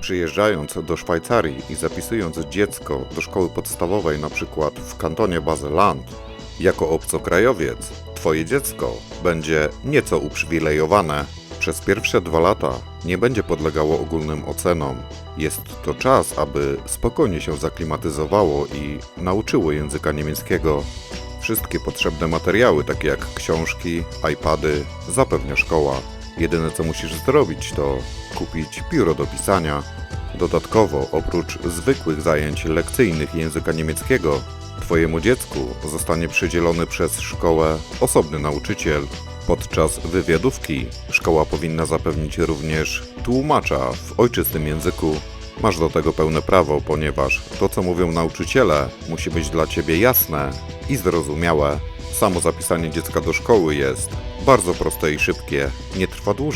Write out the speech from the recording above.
Przyjeżdżając do Szwajcarii i zapisując dziecko do szkoły podstawowej, na przykład w kantonie Baseland, jako obcokrajowiec, Twoje dziecko będzie nieco uprzywilejowane. Przez pierwsze dwa lata nie będzie podlegało ogólnym ocenom. Jest to czas, aby spokojnie się zaklimatyzowało i nauczyło języka niemieckiego. Wszystkie potrzebne materiały, takie jak książki, iPady, zapewnia szkoła. Jedyne co musisz zrobić to kupić biuro do pisania. Dodatkowo, oprócz zwykłych zajęć lekcyjnych języka niemieckiego, Twojemu dziecku zostanie przydzielony przez szkołę osobny nauczyciel. Podczas wywiadówki szkoła powinna zapewnić również tłumacza w ojczystym języku. Masz do tego pełne prawo, ponieważ to, co mówią nauczyciele, musi być dla Ciebie jasne i zrozumiałe. Samo zapisanie dziecka do szkoły jest bardzo proste i szybkie, nie trwa dłużej